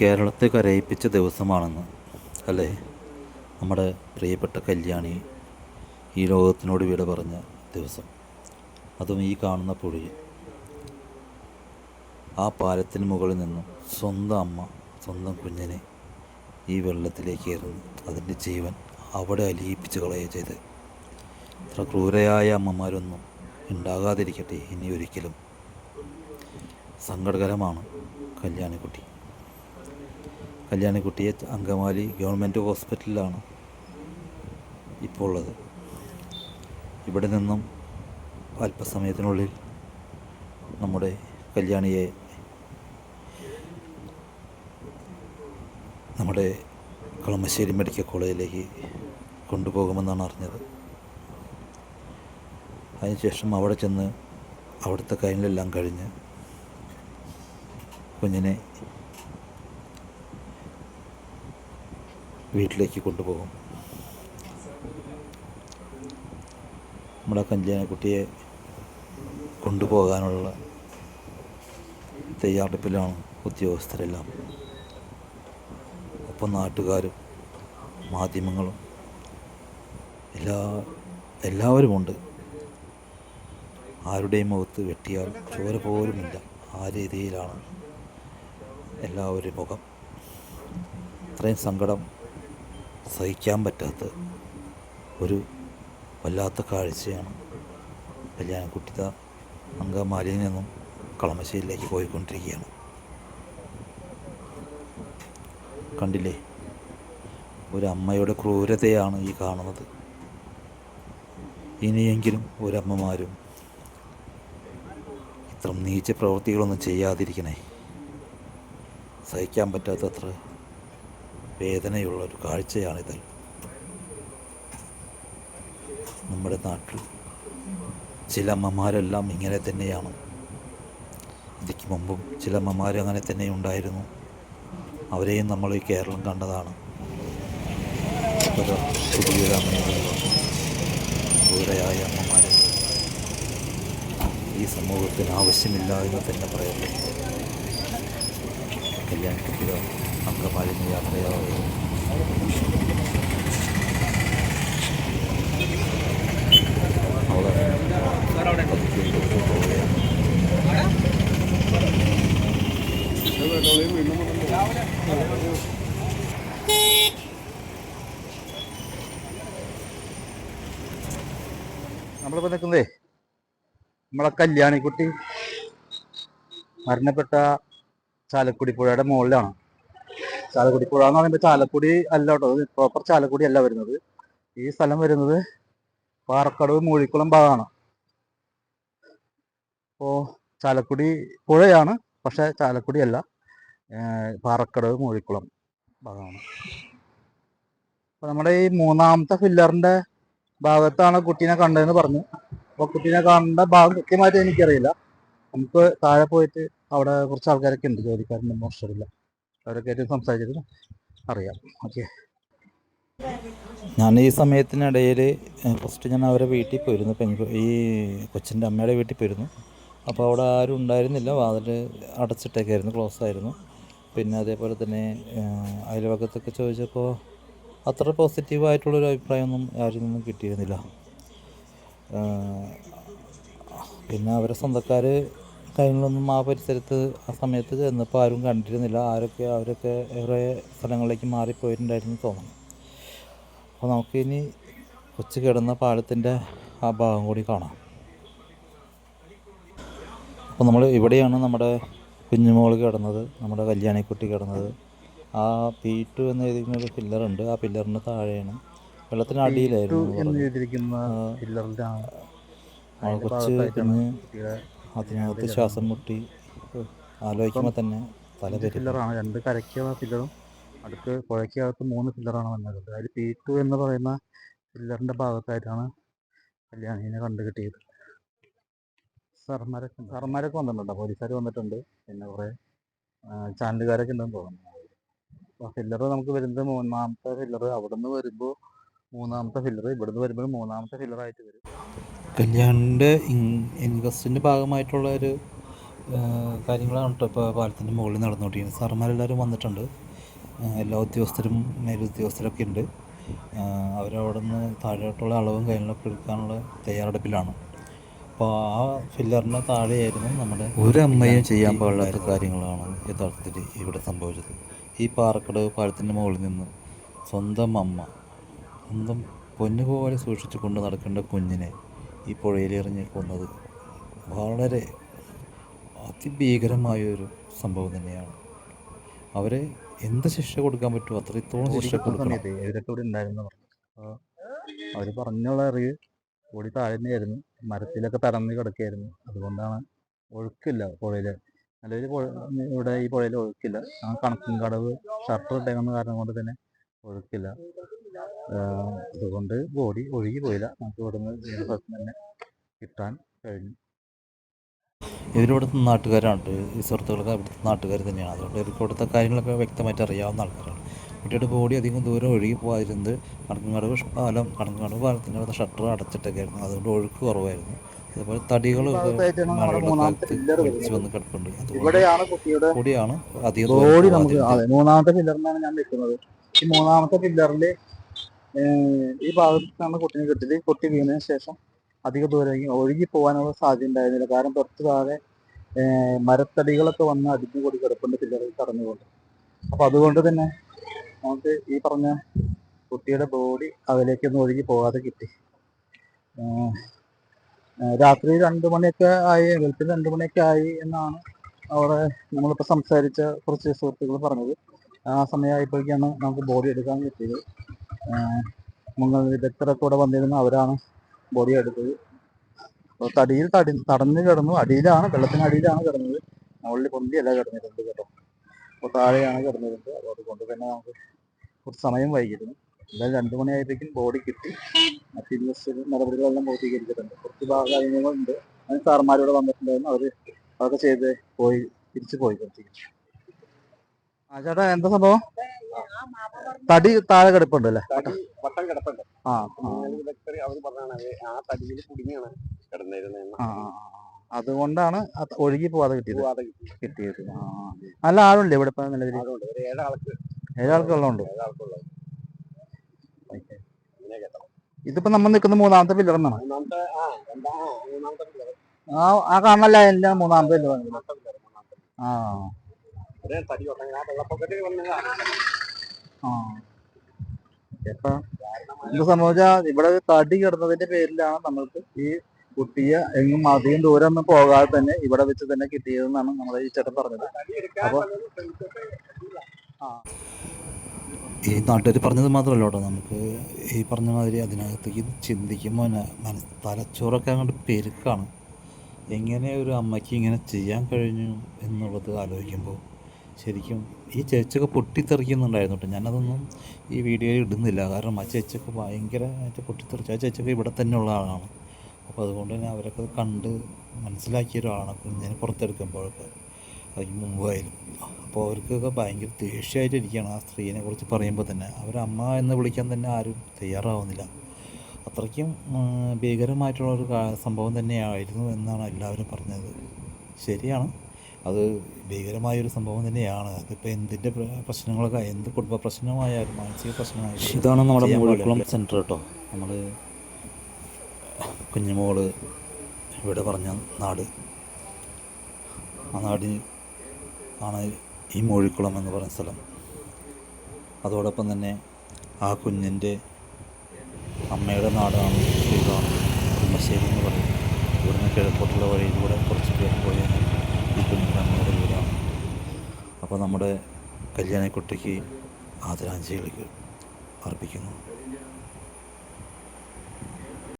കേരളത്തെ കരയിപ്പിച്ച ദിവസമാണെന്ന് അല്ലേ? നമ്മുടെ പ്രിയപ്പെട്ട കല്യാണി ഈ ലോകത്തിനോട് വിട പറഞ്ഞ ദിവസം. അതും ഈ കാണുന്ന പുഴയിൽ. ആ പാലത്തിന് മുകളിൽ നിന്നും സ്വന്തം അമ്മ സ്വന്തം കുഞ്ഞിനെ ഈ വെള്ളത്തിലേക്ക് എറിഞ്ഞ് അതിന്റെ ജീവൻ അവിടെ അലിയിപ്പിച്ച് കളയുക ചെയ്ത്. ഇത്ര ക്രൂരയായ അമ്മമാരൊന്നും ഉണ്ടാകാതിരിക്കട്ടെ ഇനി ഒരിക്കലും. സങ്കടകരമാണ് കല്യാണിക്കുട്ടി. കല്യാണിക്കുട്ടിയെ അങ്കമാലി ഗവൺമെന്റ് ഹോസ്പിറ്റലിലാണ് ഇപ്പോൾ ഉള്ളത് ഇവിടെ നിന്നും അല്പസമയത്തിനുള്ളിൽ നമ്മുടെ കല്യാണിയെ നമ്മുടെ കളമശ്ശേരി മെഡിക്കൽ കോളേജിലേക്ക് കൊണ്ടുപോകുമെന്നാണ് അറിഞ്ഞത്. അതിനുശേഷം അവിടെ ചെന്ന് അവിടുത്തെ കാര്യങ്ങളെല്ലാം കഴിഞ്ഞ് കുഞ്ഞിനെ വീട്ടിലേക്ക് കൊണ്ടുപോകും. നമ്മുടെ കല്യാണ കുട്ടിയെ കൊണ്ടുപോകാനുള്ള തയ്യാറെടുപ്പിലാണ് ഉദ്യോഗസ്ഥരെല്ലാം. ഒപ്പം നാട്ടുകാരും മാധ്യമങ്ങളും എല്ലാ എല്ലാവരുമുണ്ട്. ആരുടെയും മുഖത്ത് വെട്ടിയാൽ ചോര പോലുമില്ല. ആ രീതിയിലാണ് എല്ലാവരും മുഖം. ഇത്രയും സങ്കടം സഹിക്കാൻ പറ്റാത്ത ഒരു വല്ലാത്ത കാഴ്ചയാണ് കല്യാണക്കുട്ടിത അങ്കമാലിയിൽ നിന്നും കളമശ്ശേരിയിലേക്ക് പോയിക്കൊണ്ടിരിക്കുകയാണ്. കണ്ടില്ലേ? ഒരു അമ്മയുടെ ക്രൂരതയാണ് ഈ കാണുന്നത്. ഇനിയെങ്കിലും ഒരമ്മമാരും ഇത്ര നീച്ച പ്രവൃത്തികളൊന്നും ചെയ്യാതിരിക്കണേ. സഹിക്കാൻ പറ്റാത്തത്ര വേദനയുള്ള ഒരു കാഴ്ചയാണിത് നമ്മുടെ നാട്ടിൽ ചില അമ്മമാരെല്ലാം ഇങ്ങനെ തന്നെയാണ്. ഇതിക്ക് മുമ്പും ചില അമ്മമാർ അങ്ങനെ തന്നെ ഉണ്ടായിരുന്നു. അവരെയും നമ്മൾ ഈ കേരളം കണ്ടതാണ്. പുതിയൊരു അമ്മയായ അമ്മമാരെ ഈ സമൂഹത്തിന് ആവശ്യമില്ല എന്ന് തന്നെ പറയുന്നു പറയല്ലേ കല്യാണക്കുട്ടികൾ അങ്കമാലിന് യാത്രയാവുകയും നമ്മളിപ്പോൾ നിൽക്കുന്നതേ നമ്മളെ കല്യാണിക്കുട്ടി മരണപ്പെട്ട ചാലക്കുടി പുഴയുടെ മുകളിലാണ്. ചാലക്കുടി പുഴ എന്ന് പറയുമ്പോൾ ചാലക്കുടി അല്ല കേട്ടോ. പ്രോപ്പർ ചാലക്കുടി അല്ല വരുന്നത്. ഈ സ്ഥലം വരുന്നത് പാറക്കടവ് മൂഴിക്കുളം ഭാഗമാണ് അപ്പോൾ ചാലക്കുടി പുഴയാണ് പക്ഷേ ചാലക്കുടി അല്ല. പാറക്കടവ് മൂഴിക്കുളം ഭാഗമാണ് അപ്പോൾ നമ്മുടെ ഈ മൂന്നാമത്തെ ഫില്ലറിന്റെ ഭാഗത്താണ് കുട്ടീനെ കണ്ടതെന്ന് പറഞ്ഞു. അപ്പോൾ കുട്ടീനെ കാണേണ്ട ഭാഗം കൃത്യമായിട്ട് എനിക്കറിയില്ല. നമുക്ക് താഴെ പോയിട്ട് അവിടെ കുറച്ച് ആൾക്കാരൊക്കെ ഉണ്ട് ജോലിക്കാരുണ്ട് മോശമില്ല അവരൊക്കെ ആയിട്ട് സംസാരിച്ചിട്ട് അറിയാം. ഓക്കെ ഞാൻ ഈ സമയത്തിനിടയിൽ ഫസ്റ്റ് ഞാൻ അവരെ വീട്ടിൽ പോയിരുന്നു. പെൺകു ഈ കൊച്ചിന്റെ അമ്മയുടെ വീട്ടിൽ പോയിരുന്നു. അപ്പോൾ അവിടെ ആരും ഉണ്ടായിരുന്നില്ല. വാതിൽ അടച്ചിട്ടേക്കായിരുന്നു ക്ലോസ് ആയിരുന്നു. പിന്നെ അതേപോലെ തന്നെ അയൽവക്കത്തൊക്കെ ചോദിച്ചപ്പോൾ അത്ര പോസിറ്റീവായിട്ടുള്ളൊരു അഭിപ്രായമൊന്നും ആരിൽ നിന്നും കിട്ടിയിരുന്നില്ല. പിന്നെ അവരെ സ്വന്തക്കാർ കാര്യങ്ങളൊന്നും ആ പരിസരത്ത് ആ സമയത്ത് ചെന്നപ്പോൾ ആരും കണ്ടിരുന്നില്ല. ആരൊക്കെ അവരൊക്കെ വേറെ സ്ഥലങ്ങളിലേക്ക് മാറിപ്പോയിട്ടുണ്ടായിരുന്നു തോന്നുന്നു. അപ്പോൾ നമുക്കിനി കൊച്ചു കിടന്ന പാലത്തിന്റെ ആ ഭാഗം കൂടി കാണാം. അപ്പോൾ നമ്മൾ ഇവിടെയാണ് നമ്മുടെ കുഞ്ഞുമോൾ കിടന്നത് നമ്മുടെ കല്യാണിക്കുട്ടി കിടന്നത്. ആ പി ടു എന്ന് എഴുതിക്കുന്ന ഒരു പില്ലറുണ്ട് ആ പില്ലറിന് താഴെയാണ്. വെള്ളത്തിന് അടിയിലായിരുന്നു എഴുതിയിരിക്കുന്ന കുഞ്ഞ് കുട്ടിയുടെ അതിനകത്ത് ശ്വാസം മുട്ടി ആലോചിക്കുമ്പോൾ തന്നെ തല ഫില്ലറാണ് പില്ലറാണ് രണ്ട് കരയ്ക്കുള്ള ഫില്ലറും അടുത്ത് പുഴയ്ക്കകത്ത് മൂന്ന് ഫില്ലറാണ് വന്നത്. അതിൽ പി ടു എന്ന് പറയുന്ന ഫില്ലറിന്റെ ഭാഗത്തായിട്ടാണ് കല്യാണിനെ കണ്ടു കിട്ടിയത്. സാറന്മാരൊക്കെ സാറന്മാരൊക്കെ വന്നിട്ടുണ്ട്? പോലീസുകാർ വന്നിട്ടുണ്ട്. പിന്നെ കുറേ ചാനലുകാരൊക്കെ ഉണ്ടെന്ന് തോന്നുന്നു. അപ്പോൾ ഫില്ലർ നമുക്ക് വരുന്നത് മൂന്നാമത്തെ ഫില്ലർ അവിടെ നിന്ന് വരുമ്പോൾ മൂന്നാമത്തെ ഫില്ലർ ഇവിടുന്ന് വരുമ്പോൾ മൂന്നാമത്തെ ഫില്ലറായിട്ട് വരും. കല്യാണിന്റെ ഇൻവെസ്റ്റിന്റെ ഭാഗമായിട്ടുള്ള ഒരു കാര്യങ്ങളാണ് കേട്ടോ ഇപ്പോൾ പാലത്തിന്റെ മുകളിൽ നടന്നുകൊണ്ടിരിക്കുന്നത്. സാറന്മാരെല്ലാവരും വന്നിട്ടുണ്ട്. എല്ലാ ഉദ്യോഗസ്ഥരും മേലുദ്യോഗസ്ഥരൊക്കെ ഉണ്ട്. അവരവിടെ നിന്ന് താഴോട്ടുള്ള അളവും കാര്യങ്ങളൊക്കെ എടുക്കാനുള്ള തയ്യാറെടുപ്പിലാണ്. അപ്പോൾ ആ ഫില്ലറിന് താഴെയായിരുന്നു നമ്മുടെ ഒരു അമ്മയും ചെയ്യാൻ പാടില്ലാത്ത കാര്യങ്ങളാണ് യഥാർത്ഥത്തിൽ ഇവിടെ സംഭവിച്ചത്. ഈ പാറക്കടവ് പാലത്തിന്റെ മുകളിൽ നിന്ന് സ്വന്തം അമ്മ സ്വന്തം പൊന്നുപോലെ സൂക്ഷിച്ചു കൊണ്ട് നടക്കേണ്ട കുഞ്ഞിനെ ഈ പുഴയിലെറിഞ്ഞ് കൊന്നത് വളരെ അതിഭീകരമായൊരു സംഭവം തന്നെയാണ്. അവരെ എന്ത് ശിക്ഷ കൊടുക്കാൻ പറ്റുമോ അത്രത്തോളം ശിക്ഷ കൊടുക്കണം. ഉണ്ടായിരുന്നു അപ്പോൾ അവർ പറഞ്ഞുള്ള അറിവ് ഓടി താഴ്ന്നായിരുന്നു മരത്തിലൊക്കെ തടന്ന് കിടക്കായിരുന്നു അതുകൊണ്ടാണ് ഒഴുക്കില്ല പുഴയിൽ നല്ലൊരു പുഴ ഇവിടെ ഈ പുഴയിൽ ഒഴുക്കില്ല. ആ കണക്കും കടവ് ഷട്ടർ ഇട്ടേക്കുന്ന കാരണം കൊണ്ട് തന്നെ ഒഴുക്കില്ല. അതുകൊണ്ട് ബോഡി ഒഴുകി പോയില്ല. നമുക്ക് ഇവിടുന്ന് നിന്ന് സ്ഥലത്ത് തന്നെ കിട്ടാൻ കഴിഞ്ഞു. ഇവരിവിടുത്തെ നാട്ടുകാരാണ് ഈ സുഹൃത്തുക്കളൊക്കെ അവിടുത്തെ നാട്ടുകാർ തന്നെയാണ്. അതുകൊണ്ട് ഇവർക്ക് ഇവിടുത്തെ കാര്യങ്ങളൊക്കെ വ്യക്തമായിട്ട് അറിയാവുന്ന ആൾക്കാരാണ്. കുട്ടിയുടെ ബോഡി അധികം ദൂരം ഒഴുകി പോകാതിരുന്നത് കണക്കങ്ങാട് പാലം കണക്കങ്ങാട് പാലത്തിന്റെ അവിടെ ഷട്ടർ അടച്ചിട്ടൊക്കെ ആയിരുന്നു അതുകൊണ്ട് ഒഴുക്ക് കുറവായിരുന്നു. അതുപോലെ തടികൾ pillar വന്ന് കിടപ്പുണ്ട്. അതുകൊണ്ട് കൂടിയാണ് അധികം മൂന്നാമത്തെ പില്ലറിനാണ് ഞാൻ നിൽക്കുന്നത്. ഈ മൂന്നാമത്തെ പില്ലറിൽ ഈ ഭാഗത്താണ് കുട്ടീനെ കിട്ടിയത്. കുട്ടി വീണതിന് ശേഷം അധിക ദൂരം ഒഴുകി പോകാനുള്ള സാധ്യത ഉണ്ടായിരുന്നില്ല. കാരണം തൊട്ട് താഴെ മരത്തടികളൊക്കെ വന്ന് അടിഞ്ഞു കൂടി കിടപ്പുണ്ട് പിള്ളേർ കടന്നുകൊണ്ട് അപ്പൊ അതുകൊണ്ട് തന്നെ നമുക്ക് ഈ പറഞ്ഞ കുട്ടിയുടെ ബോഡി അതിലേക്കൊന്നും ഒഴുകി പോകാതെ കിട്ടി. രാത്രി രണ്ടു മണിയൊക്കെ ആയി വെളുപ്പിന് രണ്ടു മണിയൊക്കെ ആയി എന്നാണ് അവിടെ നമ്മളിപ്പോൾ സംസാരിച്ച കുറച്ച് സുഹൃത്തുക്കൾ പറഞ്ഞത്. ആ സമയമായപ്പോഴേക്കാണ് നമുക്ക് ബോഡി എടുക്കാൻ പറ്റിയത്. മുങ്ങൽ വിദഗ്ധരൊക്കെ കൂടെ വന്നിരുന്നു അവരാണ് ബോഡി എടുത്തത്. തടിയിൽ തടി തടഞ്ഞു കിടന്നു. അടിയിലാണ് വെള്ളത്തിനടിയിലാണ് കിടന്നത്. മുകളിൽ പൊന്തിയല്ല കിടന്നിരുന്നത് കേട്ടോ. അപ്പോൾ താഴെയാണ് കിടന്നിരുന്നത്. അപ്പോൾ അതുകൊണ്ട് തന്നെ നമുക്ക് കുറച്ച് സമയം വൈകിയിരുന്നു. എന്തായാലും രണ്ടു മണിയായപ്പോഴേക്കും ബോഡി കിട്ടി. മറ്റ് ഇൻവെസ്റ്റ് നടപടികളെല്ലാം പൂർത്തീകരിച്ചിട്ടുണ്ട്. കുറച്ച് ഭാഗ കാര്യങ്ങളുണ്ട്. അതിന് സാറന്മാരിവിടെ വന്നിട്ടുണ്ടായിരുന്നു. അവർ അതൊക്കെ ചെയ്ത് പോയി തിരിച്ചു പോയി കുറച്ച്. ആ ചേട്ടാ എന്താ സംഭവം? തടി താഴെ കിടപ്പുണ്ട് അല്ലേ വട്ടം കിടപ്പുണ്ട്. ആ മുങ്ങൽ വിദഗ്ധർ അവർ പറഞ്ഞാണ് ആ തടിയിൽ കുടുങ്ങിയാണ് കിടന്നിരുന്നത്. അതുകൊണ്ടാണ് ഒഴുകി പോവാതെ കിട്ടിയത്. കിട്ടിയത്. നല്ല ആളുണ്ട് ഇവിടെ ഇപ്പൊ നിലവിൽ? ഏഴാൾക്ക്. ഏഴാൾക്ക് വെള്ളമുണ്ട്. ഇതിപ്പോ നമ്മൾ നിൽക്കുന്ന മൂന്നാമത്തെ പില്ലർ എന്നാണ്? ആ കാണല്ല എല്ലാം മൂന്നാമത്തെ പില്ലർ ആ. ഒരേ തടി വട്ടം ആ വെള്ളപ്പൊക്കത്തിൽ വന്നതാണ് ആ. ഇപ്പൊ എന്ത് സംഭവിച്ചാ ഇവിടെ തടി കിടന്നതിന്റെ പേരിലാണ് നമ്മൾക്ക് ഈ കുട്ടിയെ എങ്ങും അധികം ദൂരം ഒന്നും പോകാതെ തന്നെ ഇവിടെ വെച്ച് തന്നെ കിട്ടിയതെന്നാണ് നമ്മുടെ ഈ ചേട്ടൻ പറഞ്ഞത്. അപ്പൊ ഈ നാട്ടുകാർ പറഞ്ഞത് മാത്രമല്ല കേട്ടോ നമുക്ക് ഈ പറഞ്ഞ മാതിരി അതിനകത്തേക്ക് ചിന്തിക്കുമ്പോൾ മനസ് തലച്ചോറൊക്കെ അങ്ങോട്ട് പെരുക്കാണ്. എങ്ങനെ ഒരു അമ്മയ്ക്ക് ഇങ്ങനെ ചെയ്യാൻ കഴിഞ്ഞു എന്നുള്ളത് ആലോചിക്കുമ്പോൾ ശരിക്കും ഈ ചേച്ചൊക്കെ പൊട്ടിത്തെറിക്കുന്നുണ്ടായിരുന്നു കേട്ടോ ഞാനതൊന്നും ഈ വീഡിയോയിൽ ഇടുന്നില്ല. കാരണം ആ ചേച്ചൊക്കെ ഭയങ്കരമായിട്ട് പൊട്ടിത്തെറിച്ചു ആ ചേച്ചൊക്കെ ഇവിടെ തന്നെ ഉള്ള ആളാണ്. അപ്പോൾ അതുകൊണ്ട് തന്നെ അവരൊക്കെ കണ്ട് മനസ്സിലാക്കിയ ഒരാളാണ് കുഞ്ഞിനെ പുറത്തെടുക്കുമ്പോഴൊക്കെ. അതിന് മുമ്പായാലും. അപ്പോൾ അവർക്കൊക്കെ ഭയങ്കര ദേഷ്യമായിട്ട് ഇരിക്കുകയാണ് ആ സ്ത്രീനെ കുറിച്ച് പറയുമ്പോൾ തന്നെ. അവരമ്മ എന്ന് വിളിക്കാൻ തന്നെ ആരും തയ്യാറാവുന്നില്ല. അത്രയ്ക്കും ഭീകരമായിട്ടുള്ള ഒരു സംഭവം തന്നെയായിരുന്നു എന്നാണ് എല്ലാവരും പറഞ്ഞത്. ശരിയാണ്. അത് ഭീകരമായൊരു സംഭവം തന്നെയാണ്. അതിപ്പോൾ എന്തിന്റെ പ്രശ്നങ്ങളൊക്കെ എന്ത് കുടുംബ പ്രശ്നമായാലും മാനസിക പ്രശ്നമായാലും ഇതാണ് നമ്മുടെ മുഴക്കുളം സെന്റർ കേട്ടോ. നമ്മൾ കുഞ്ഞുമോൾ ഇവിടെ പറഞ്ഞ നാട്. ആ നാടിന് ആണ് ഈ മൂഴിക്കുളം എന്ന് പറയുന്ന സ്ഥലം. അതോടൊപ്പം തന്നെ ആ കുഞ്ഞിന്റെ അമ്മയുടെ നാടാണ് ശ്രീകാണ് കുമ്മശ്ശേരി എന്ന് പറയുന്നത്. ഇവിടുന്ന് കിഴക്കോട്ടുള്ള വഴിയിലൂടെ കുറച്ച് പേര് പോയാൽ ഈ നമ്മുടെ വീടാണ്. അപ്പോൾ നമ്മുടെ കല്യാണിക്കുട്ടിക്ക് ആദരാഞ്ജലികൾ അർപ്പിക്കുന്നു.